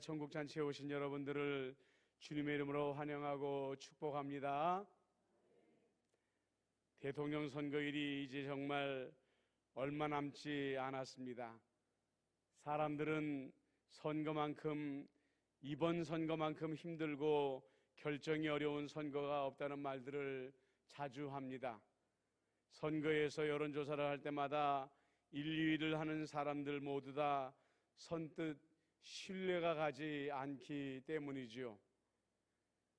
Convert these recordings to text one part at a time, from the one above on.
전국 잔치에 오신 여러분들을 주님의 이름으로 환영하고 축복합니다. 대통령 선거일이 이제 정말 얼마 남지 않았습니다. 사람들은 선거만큼 이번 선거만큼 힘들고 결정이 어려운 선거가 없다는 말들을 자주 합니다. 선거에서 여론조사를 할 때마다 1, 2위를 하는 사람들 모두 다 선뜻 신뢰가 가지 않기 때문이지요.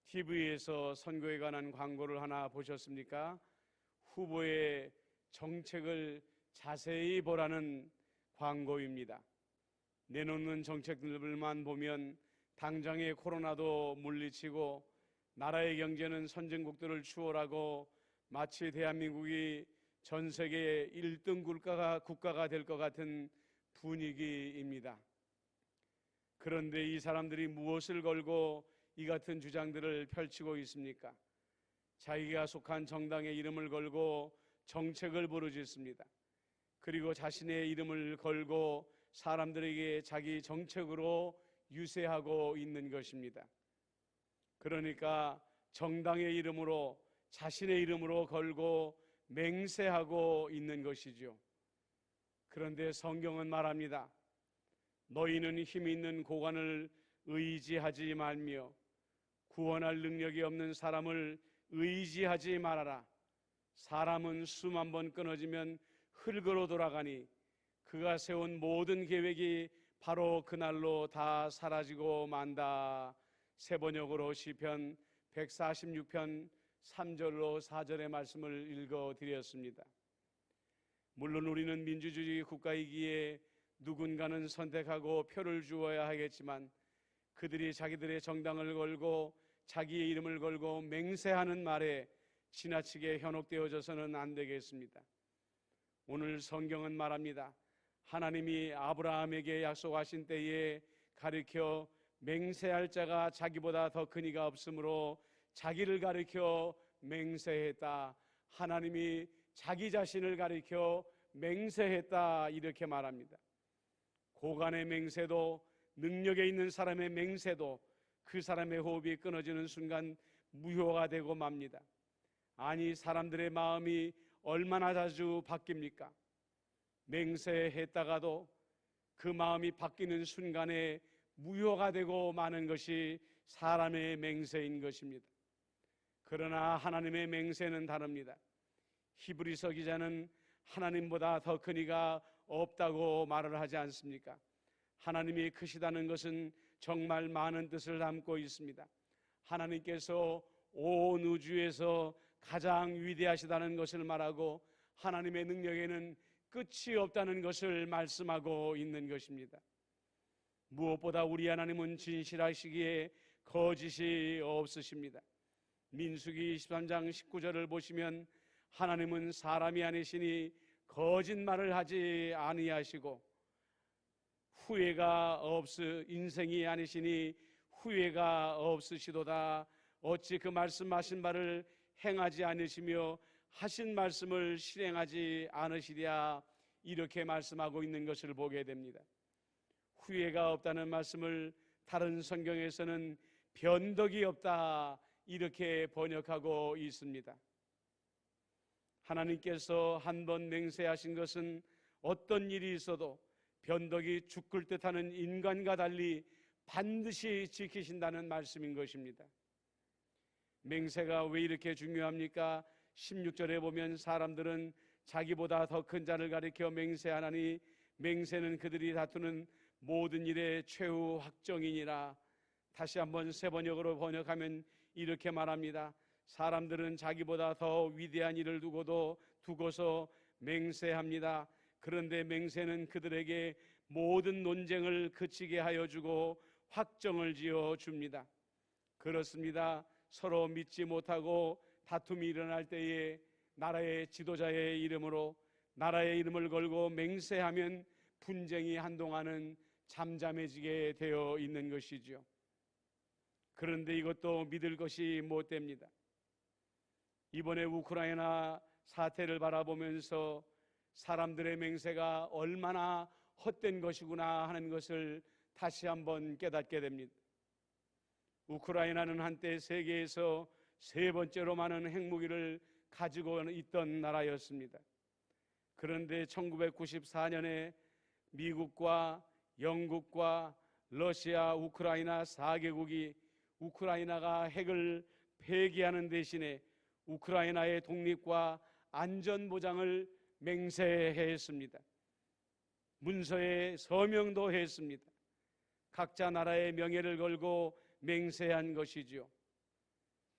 TV에서 선거에 관한 광고를 하나 보셨습니까? 후보의 정책을 자세히 보라는 광고입니다. 내놓는 정책들만 보면 당장의 코로나도 물리치고 나라의 경제는 선진국들을 추월하고 마치 대한민국이 전 세계 1등 국가가, 될 것 같은 분위기입니다. 그런데 이 사람들이 무엇을 걸고 이 같은 주장들을 펼치고 있습니까? 자기가 속한 정당의 이름을 걸고 정책을 부르짖습니다. 그리고 자신의 이름을 걸고 사람들에게 자기 정책으로 유세하고 있는 것입니다. 그러니까 정당의 이름으로 자신의 이름으로 걸고 맹세하고 있는 것이죠. 그런데 성경은 말합니다. 너희는 힘 있는 고관을 의지하지 말며 구원할 능력이 없는 사람을 의지하지 말아라. 사람은 숨 한 번 끊어지면 흙으로 돌아가니 그가 세운 모든 계획이 바로 그날로 다 사라지고 만다. 세 번역으로 시편 146편 3절로 4절의 말씀을 읽어 드렸습니다. 물론 우리는 민주주의 국가이기에 누군가는 선택하고 표를 주어야 하겠지만 그들이 자기들의 정당을 걸고 자기의 이름을 걸고 맹세하는 말에 지나치게 현혹되어져서는 안 되겠습니다. 오늘 성경은 말합니다. 하나님이 아브라함에게 약속하신 때에 가리켜 맹세할 자가 자기보다 더 큰 이가 없으므로 자기를 가리켜 맹세했다. 하나님이 자기 자신을 가리켜 맹세했다. 이렇게 말합니다. 고간의 맹세도 능력에 있는 사람의 맹세도 그 사람의 호흡이 끊어지는 순간 무효가 되고 맙니다. 아니, 사람들의 마음이 얼마나 자주 바뀝니까? 맹세했다가도 그 마음이 바뀌는 순간에 무효가 되고 마는 것이 사람의 맹세인 것입니다. 그러나 하나님의 맹세는 다릅니다. 히브리서 기자는 하나님보다 더 큰 이가 없다고 말을 하지 않습니까? 하나님이 크시다는 것은 정말 많은 뜻을 담고 있습니다. 하나님께서 온 우주에서 가장 위대하시다는 것을 말하고 하나님의 능력에는 끝이 없다는 것을 말씀하고 있는 것입니다. 무엇보다 우리 하나님은 진실하시기에 거짓이 없으십니다. 민수기 23장 19절을 보시면 하나님은 사람이 아니시니 거짓말을 하지 아니하시고 후회가 없으 인생이 아니시니 후회가 없으시도다 어찌 그 말씀하신 바를 행하지 않으시며 하신 말씀을 실행하지 않으시랴 이렇게 말씀하고 있는 것을 보게 됩니다. 후회가 없다는 말씀을 다른 성경에서는 변덕이 없다 이렇게 번역하고 있습니다. 하나님께서 한 번 맹세하신 것은 어떤 일이 있어도 변덕이 죽을 듯하는 인간과 달리 반드시 지키신다는 말씀인 것입니다. 맹세가 왜 이렇게 중요합니까? 16절에 보면 사람들은 자기보다 더 큰 자를 가리켜 맹세하나니 맹세는 그들이 다투는 모든 일의 최후 확정이니라. 다시 한번 세 번역으로 번역하면 이렇게 말합니다. 사람들은 자기보다 더 위대한 일을 두고도 두고서 맹세합니다. 그런데 맹세는 그들에게 모든 논쟁을 그치게 하여 주고 확정을 지어 줍니다. 그렇습니다. 서로 믿지 못하고 다툼이 일어날 때에 나라의 지도자의 이름으로 나라의 이름을 걸고 맹세하면 분쟁이 한동안은 잠잠해지게 되어 있는 것이죠. 그런데 이것도 믿을 것이 못 됩니다. 이번에 우크라이나 사태를 바라보면서 사람들의 맹세가 얼마나 헛된 것이구나 하는 것을 다시 한번 깨닫게 됩니다. 우크라이나는 한때 세계에서 세 번째로 많은 핵무기를 가지고 있던 나라였습니다. 그런데 1994년에 미국과 영국과 러시아, 우크라이나 4개국이 우크라이나가 핵을 폐기하는 대신에 우크라이나의 독립과 안전 보장을 맹세했습니다. 문서에 서명도 했습니다. 각자 나라의 명예를 걸고 맹세한 것이지요.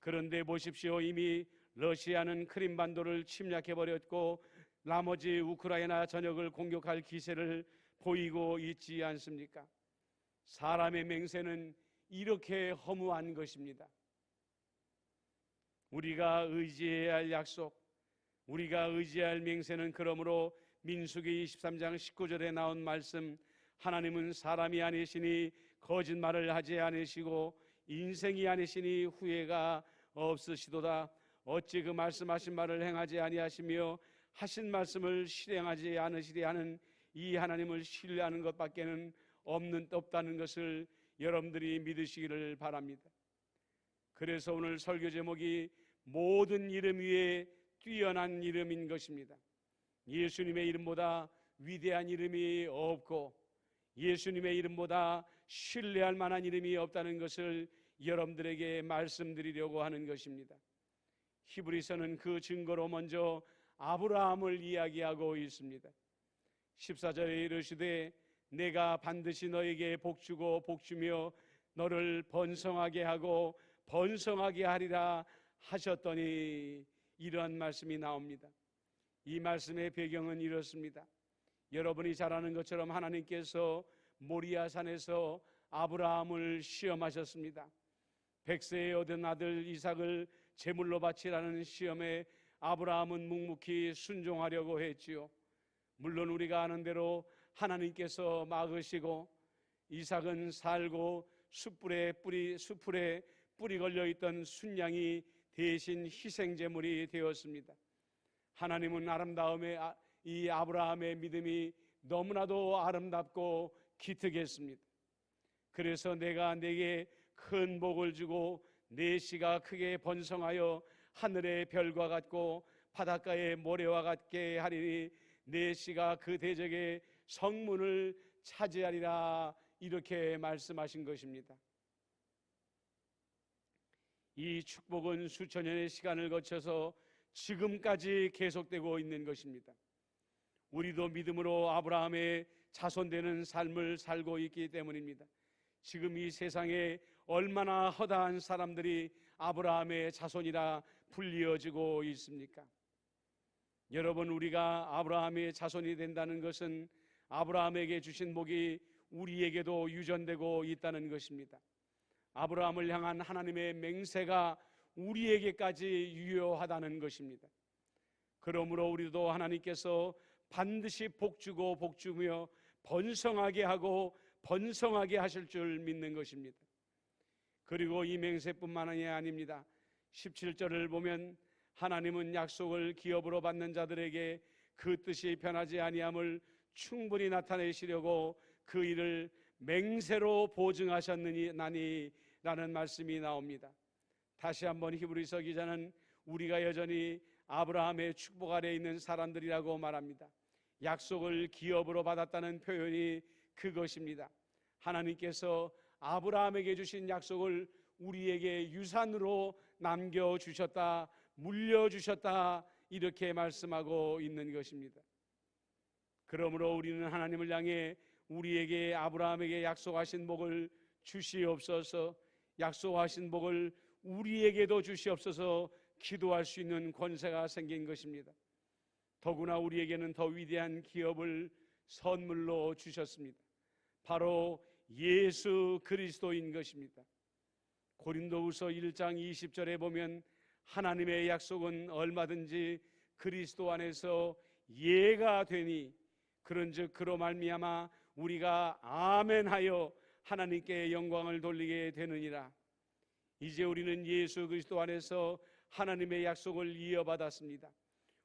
그런데 보십시오. 이미 러시아는 크림반도를 침략해 버렸고 나머지 우크라이나 전역을 공격할 기세를 보이고 있지 않습니까? 사람의 맹세는 이렇게 허무한 것입니다. 우리가 의지해야 할 약속, 우리가 의지할 맹세는 그러므로 민수기 23장 19절에 나온 말씀 하나님은 사람이 아니시니 거짓말을 하지 않으시고 인생이 아니시니 후회가 없으시도다 어찌 그 말씀하신 말을 행하지 아니하시며 하신 말씀을 실행하지 않으시리 하는 이 하나님을 신뢰하는 것밖에는 없는 없다는 것을 여러분들이 믿으시기를 바랍니다. 그래서 오늘 설교 제목이 모든 이름 위에 뛰어난 이름인 것입니다. 예수님의 이름보다 위대한 이름이 없고 예수님의 이름보다 신뢰할 만한 이름이 없다는 것을 여러분들에게 말씀드리려고 하는 것입니다. 히브리서는 그 증거로 먼저 아브라함을 이야기하고 있습니다. 14절에 이르시되 내가 반드시 너에게 복주고 복주며 너를 번성하게 하고 번성하게 하리라 하셨더니 이러한 말씀이 나옵니다. 이 말씀의 배경은 이렇습니다. 여러분이 잘 아는 것처럼 하나님께서 모리아 산에서 아브라함을 시험하셨습니다. 백세에 얻은 아들 이삭을 제물로 바치라는 시험에 아브라함은 묵묵히 순종하려고 했지요. 물론 우리가 아는 대로 하나님께서 막으시고 이삭은 살고 숯불에 뿌리 숯불에 뿌리 걸려 있던 순양이 대신 희생 제물이 되었습니다. 하나님은 아름다움의 아, 이 아브라함의 믿음이 너무나도 아름답고 기특했습니다. 그래서 내가 내게 큰 복을 주고 내 씨가 크게 번성하여 하늘의 별과 같고 바닷가의 모래와 같게 하리니 내 씨가 그 대적의 성문을 차지하리라 이렇게 말씀하신 것입니다. 이 축복은 수천 년의 시간을 거쳐서 지금까지 계속되고 있는 것입니다. 우리도 믿음으로 아브라함의 자손되는 삶을 살고 있기 때문입니다. 지금 이 세상에 얼마나 허다한 사람들이 아브라함의 자손이라 불리어지고 있습니까? 여러분, 우리가 아브라함의 자손이 된다는 것은 아브라함에게 주신 복이 우리에게도 유전되고 있다는 것입니다. 아브라함을 향한 하나님의 맹세가 우리에게까지 유효하다는 것입니다. 그러므로 우리도 하나님께서 반드시 복주고 복주며 번성하게 하고 번성하게 하실 줄 믿는 것입니다. 그리고 이 맹세뿐만이 아닙니다. 17절을 보면 하나님은 약속을 기업으로 받는 자들에게 그 뜻이 변하지 아니함을 충분히 나타내시려고 그 일을 맹세로 보증하셨느니 나니 라는 말씀이 나옵니다. 다시 한번 히브리서 기자는 우리가 여전히 아브라함의 축복 아래 있는 사람들이라고 말합니다. 약속을 기업으로 받았다는 표현이 그것입니다. 하나님께서 아브라함에게 주신 약속을 우리에게 유산으로 남겨 주셨다, 물려 주셨다, 이렇게 말씀하고 있는 것입니다. 그러므로 우리는 하나님을 향해 우리에게 아브라함에게 약속하신 복을 주시옵소서, 약속하신 복을 우리에게도 주시옵소서 기도할 수 있는 권세가 생긴 것입니다. 더구나 우리에게는 더 위대한 기업을 선물로 주셨습니다. 바로 예수 그리스도인 것입니다. 고린도후서 1장 20절에 보면 하나님의 약속은 얼마든지 그리스도 안에서 예가 되니 그런즉 그로 말미암아 우리가 아멘하여 하나님께 영광을 돌리게 되느니라. 이제 우리는 예수 그리스도 안에서 하나님의 약속을 이어받았습니다.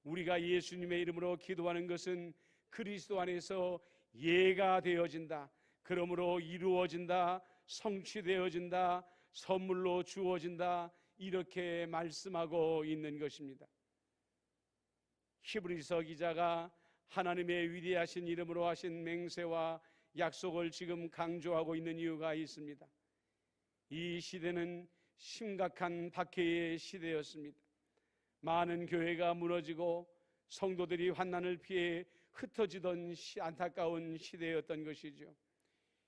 우리가 예수님의 이름으로 기도하는 것은 그리스도 안에서 예가 되어진다. 그러므로 이루어진다, 성취되어진다, 선물로 주어진다, 이렇게 말씀하고 있는 것입니다. 히브리서 기자가 하나님의 위대하신 이름으로 하신 맹세와 약속을 지금 강조하고 있는 이유가 있습니다. 이 시대는 심각한 박해의 시대였습니다. 많은 교회가 무너지고 성도들이 환난을 피해 흩어지던 시, 안타까운 시대였던 것이죠.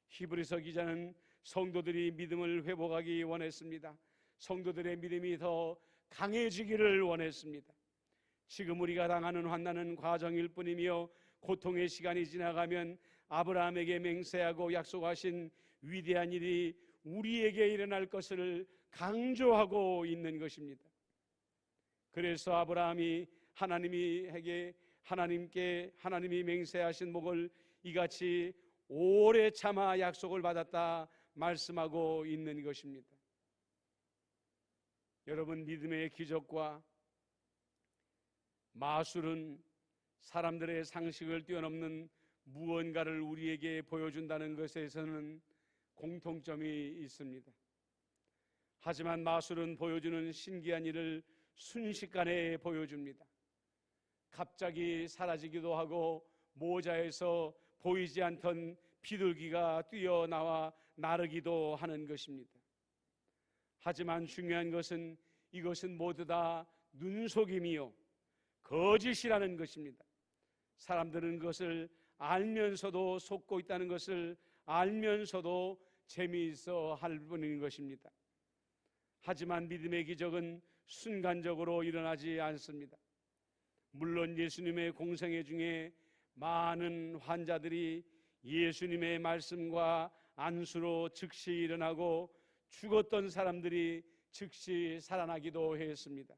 히브리서 기자는 성도들이 믿음을 회복하기 원했습니다. 성도들의 믿음이 더 강해지기를 원했습니다. 지금 우리가 당하는 환난은 과정일 뿐이며 고통의 시간이 지나가면 아브라함에게 맹세하고 약속하신 위대한 일이 우리에게 일어날 것을 강조하고 있는 것입니다. 그래서 아브라함이 하나님이에게 하나님께 하나님이 맹세하신 목을 이같이 오래 참아 약속을 받았다 말씀하고 있는 것입니다. 여러분 믿음의 기적과 마술은 사람들의 상식을 뛰어넘는 무언가를 우리에게 보여준다는 것에서는 공통점이 있습니다. 하지만 마술은 보여주는 신기한 일을 순식간에 보여줍니다. 갑자기 사라지기도 하고 모자에서 보이지 않던 비둘기가 뛰어나와 나르기도 하는 것입니다. 하지만 중요한 것은 이것은 모두 다 눈속임이요. 거짓이라는 것입니다. 사람들은 그것을 알면서도 속고 있다는 것을 알면서도 재미있어 할 뿐인 것입니다. 하지만 믿음의 기적은 순간적으로 일어나지 않습니다. 물론 예수님의 공생애 중에 많은 환자들이 예수님의 말씀과 안수로 즉시 일어나고 죽었던 사람들이 즉시 살아나기도 했습니다.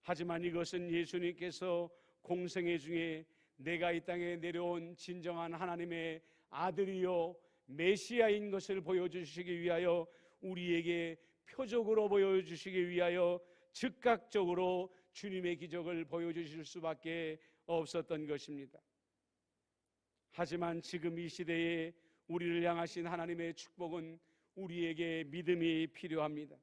하지만 이것은 예수님께서 공생애 중에 내가 이 땅에 내려온 진정한 하나님의 아들이요 메시아인 것을 보여주시기 위하여 우리에게 표적으로 보여주시기 위하여 즉각적으로 주님의 기적을 보여주실 수밖에 없었던 것입니다. 하지만 지금 이 시대에 우리를 향하신 하나님의 축복은 우리에게 믿음이 필요합니다.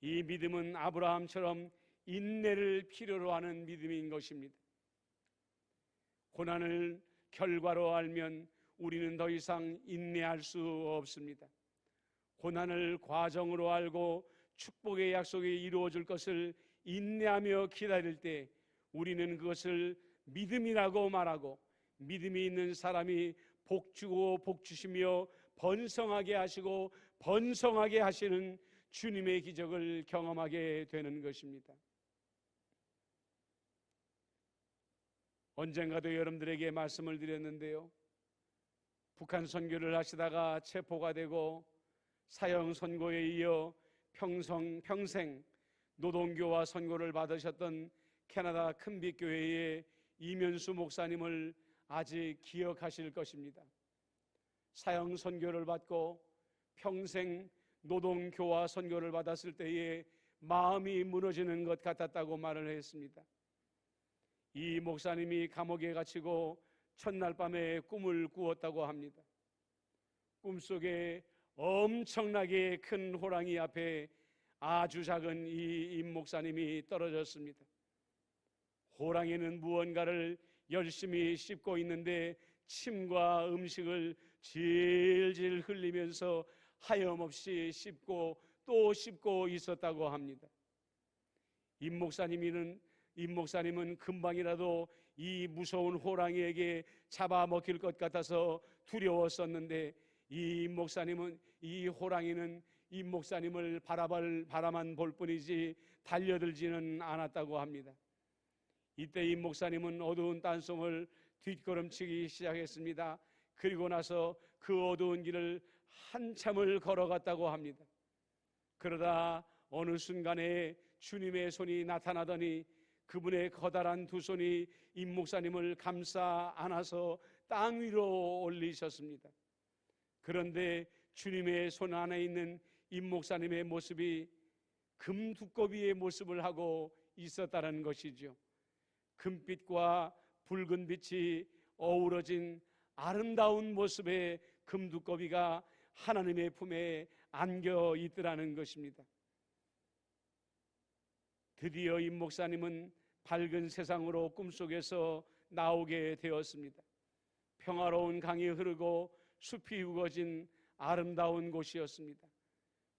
이 믿음은 아브라함처럼 인내를 필요로 하는 믿음인 것입니다. 고난을 결과로 알면 우리는 더 이상 인내할 수 없습니다. 고난을 과정으로 알고 축복의 약속이 이루어질 것을 인내하며 기다릴 때 우리는 그것을 믿음이라고 말하고 믿음이 있는 사람이 복 주고 복 주시며 번성하게 하시고 번성하게 하시는 주님의 기적을 경험하게 되는 것입니다. 언젠가도 여러분들에게 말씀을 드렸는데요. 북한 선교를 하시다가 체포가 되고 사형 선고에 이어 평성, 평생 노동교와 선고를 받으셨던 캐나다 큰빛 교회의 이면수 목사님을 아직 기억하실 것입니다. 사형 선교를 받고 평생 노동교와 선교를 받았을 때에 마음이 무너지는 것 같았다고 말을 했습니다. 이 목사님이 감옥에 갇히고 첫날 밤에 꿈을 꾸었다고 합니다. 꿈속에 엄청나게 큰 호랑이 앞에 아주 작은 이 임 목사님이 떨어졌습니다. 호랑이는 무언가를 열심히 씹고 있는데 침과 음식을 질질 흘리면서 하염없이 씹고 또 씹고 있었다고 합니다. 임 목사님은 임 목사님은 금방이라도 이 무서운 호랑이에게 잡아먹힐 것 같아서 두려웠었는데 이 목사님은 이 호랑이는 이 목사님을 바라볼 바라만 볼 뿐이지 달려들지는 않았다고 합니다. 이때 이 목사님은 어두운 땅송을 뒷걸음치기 시작했습니다. 그리고 나서 그 어두운 길을 한참을 걸어갔다고 합니다. 그러다 어느 순간에 주님의 손이 나타나더니 그분의 커다란 두 손이 임 목사님을 감싸 안아서 땅 위로 올리셨습니다. 그런데 주님의 손 안에 있는 임 목사님의 모습이 금 두꺼비의 모습을 하고 있었다는 것이죠. 금빛과 붉은 빛이 어우러진 아름다운 모습의 금두꺼비가 하나님의 품에 안겨 있더라는 것입니다. 드디어 임 목사님은 밝은 세상으로 꿈속에서 나오게 되었습니다. 평화로운 강이 흐르고 숲이 우거진 아름다운 곳이었습니다.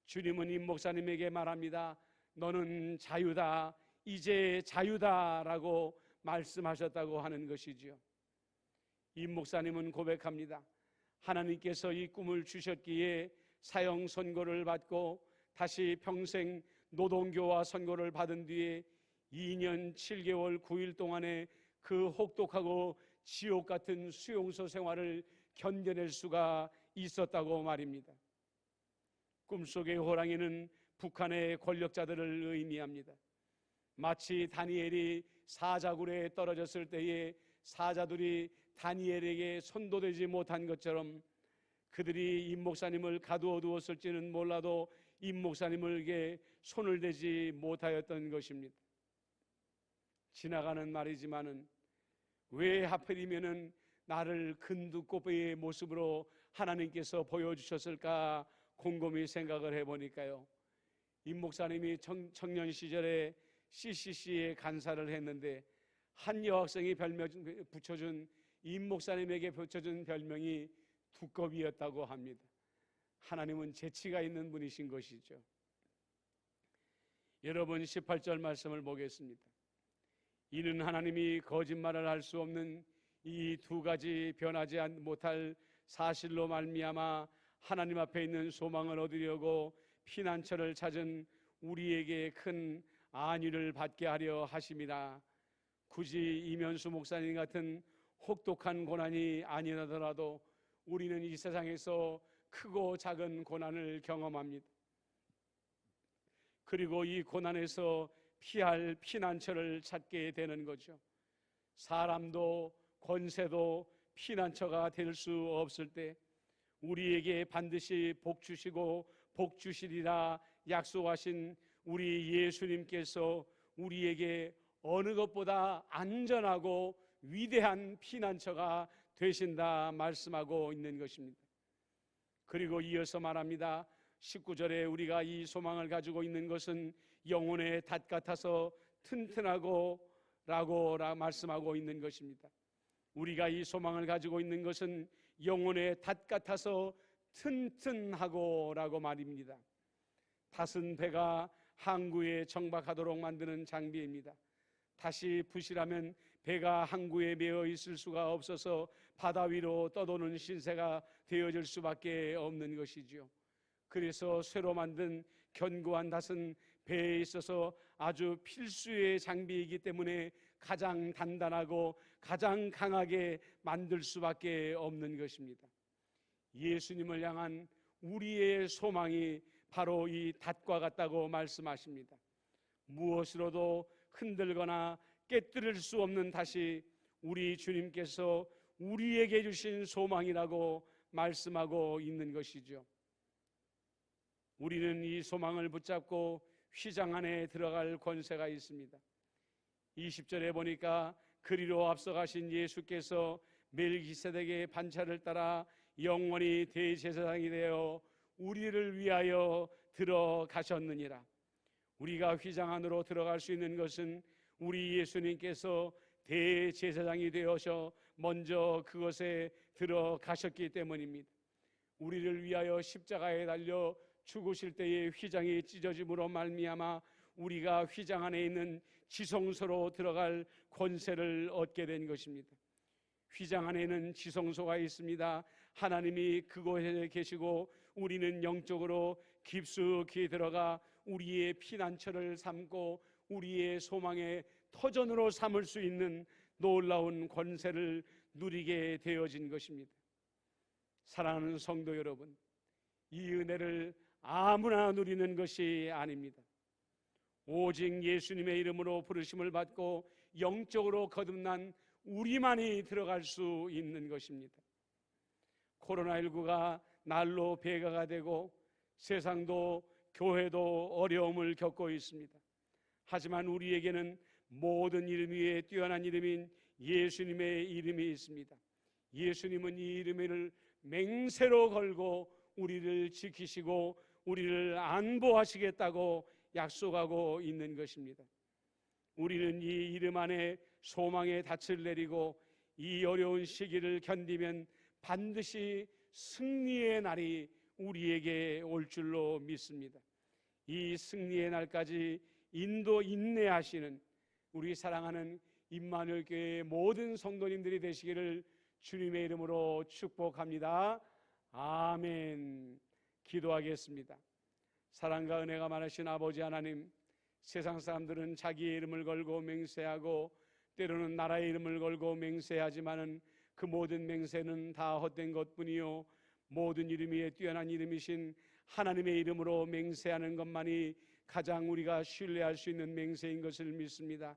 주님은 임 목사님에게 말합니다. 너는 자유다. 이제 자유다라고 말씀하셨다고 하는 것이지요. 임 목사님은 고백합니다. 하나님께서 이 꿈을 주셨기에 사형 선고를 받고 다시 평생 노동교와 선고를 받은 뒤에 2년 7개월 9일 동안의 그 혹독하고 지옥 같은 수용소 생활을 견뎌낼 수가 있었다고 말입니다. 꿈속의 호랑이는 북한의 권력자들을 의미합니다. 마치 다니엘이 사자굴에 떨어졌을 때에 사자들이 다니엘에게 손도되지 못한 것처럼 그들이 임 목사님을 가두어 두었을지는 몰라도 임 목사님에게 손을 대지 못하였던 것입니다. 지나가는 말이지만은 왜 하필이면은 나를 근두꽃의 모습으로 하나님께서 보여주셨을까 곰곰이 생각을 해보니까요. 임 목사님이 청, 년 시절에 CCC에 간사를 했는데 한 여학생이 별명 붙여준 임 목사님에게 붙여준 별명이 두꺼비였다고 합니다. 하나님은 재치가 있는 분이신 것이죠. 여러분 18절 말씀을 보겠습니다. 이는 하나님이 거짓말을 할 수 없는 이 두 가지 변하지 못할 사실로 말미암아 하나님 앞에 있는 소망을 얻으려고 피난처를 찾은 우리에게 큰 안위를 받게 하려 하심이라. 굳이 이면수 목사님 같은 혹독한 고난이 아니라더라도 우리는 이 세상에서 크고 작은 고난을 경험합니다. 그리고 이 고난에서 피할 피난처를 찾게 되는 거죠. 사람도 권세도 피난처가 될 수 없을 때 우리에게 반드시 복 주시고 복 주시리라 약속하신 우리 예수님께서 우리에게 어느 것보다 안전하고 위대한 피난처가 되신다 말씀하고 있는 것입니다. 그리고 이어서 말합니다. 19절에 우리가 이 소망을 가지고 있는 것은 영혼의 닷 같아서 튼튼하고 라고 말씀하고 있는 것입니다. 우리가 이 소망을 가지고 있는 것은 영혼의 닷 같아서 튼튼하고 라고 말입니다. 닷은 배가 항구에 정박하도록 만드는 장비입니다. 다시 부실하면 배가 항구에 매어 있을 수가 없어서 바다 위로 떠도는 신세가 되어질 수밖에 없는 것이지요. 그래서 새로 만든 견고한 닷은 배에 있어서 아주 필수의 장비이기 때문에 가장 단단하고 가장 강하게 만들 수밖에 없는 것입니다. 예수님을 향한 우리의 소망이 바로 이 닷과 같다고 말씀하십니다. 무엇으로도 흔들거나 깨뜨릴 수 없는 닷이 우리 주님께서 우리에게 주신 소망이라고 말씀하고 있는 것이죠. 우리는 이 소망을 붙잡고 휘장 안에 들어갈 권세가 있습니다. 20절에 보니까 그리로 앞서가신 예수께서 멜기세덱의 반차를 따라 영원히 대제사장이 되어 우리를 위하여 들어가셨느니라. 우리가 휘장 안으로 들어갈 수 있는 것은 우리 예수님께서 대제사장이 되어서 먼저 그것에 들어가셨기 때문입니다. 우리를 위하여 십자가에 달려 죽으실 때의 휘장이 찢어짐으로 말미암아 우리가 휘장 안에 있는 지성소로 들어갈 권세를 얻게 된 것입니다. 휘장 안에는 지성소가 있습니다. 하나님이 그곳에 계시고 우리는 영적으로 깊숙이 들어가 우리의 피난처를 삼고 우리의 소망의 터전으로 삼을 수 있는 놀라운 권세를 누리게 되어진 것입니다. 사랑하는 성도 여러분, 이 은혜를 아무나 누리는 것이 아닙니다. 오직 예수님의 이름으로 부르심을 받고 영적으로 거듭난 우리만이 들어갈 수 있는 것입니다. 코로나19가 날로 배가가 되고 세상도 교회도 어려움을 겪고 있습니다. 하지만 우리에게는 모든 이름 위에 뛰어난 이름인 예수님의 이름이 있습니다. 예수님은 이 이름을 맹세로 걸고 우리를 지키시고 우리를 안보하시겠다고 약속하고 있는 것입니다. 우리는 이 이름 안에 소망의 닻을 내리고 이 어려운 시기를 견디면 반드시 승리의 날이 우리에게 올 줄로 믿습니다. 이 승리의 날까지 인도 인내하시는 우리 사랑하는 임마누엘 교회의 모든 성도님들이 되시기를 주님의 이름으로 축복합니다. 아멘. 기도하겠습니다. 사랑과 은혜가 많으신 아버지 하나님, 세상 사람들은 자기의 이름을 걸고 맹세하고 때로는 나라의 이름을 걸고 맹세하지만은 그 모든 맹세는 다 헛된 것뿐이요 모든 이름이 뛰어난 이름이신 하나님의 이름으로 맹세하는 것만이 가장 우리가 신뢰할 수 있는 맹세인 것을 믿습니다.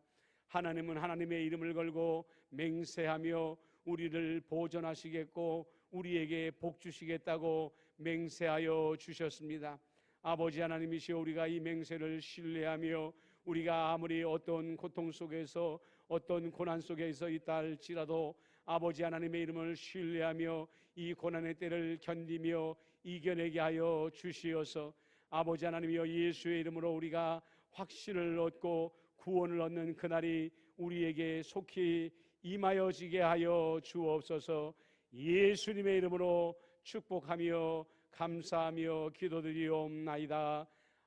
하나님은 하나님의 이름을 걸고 맹세하며 우리를 보존하시겠고 우리에게 복 주시겠다고 맹세하여 주셨습니다. 아버지 하나님이시여 우리가 이 맹세를 신뢰하며 우리가 아무리 어떤 고통 속에서 어떤 고난 속에서 있다 할지라도 아버지 하나님의 이름을 신뢰하며 이 고난의 때를 견디며 이겨내게 하여 주시어서 아버지 하나님이여 예수의 이름으로 우리가 확신을 얻고 구원을 얻는 그날이 우리에게 속히 임하여지게 하여 주옵소서 예수님의 이름으로 축복하며 감사하며 기도드리옵나이다.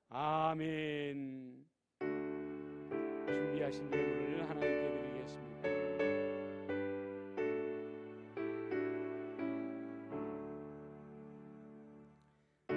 아멘. 준비하신 예물을 하나님께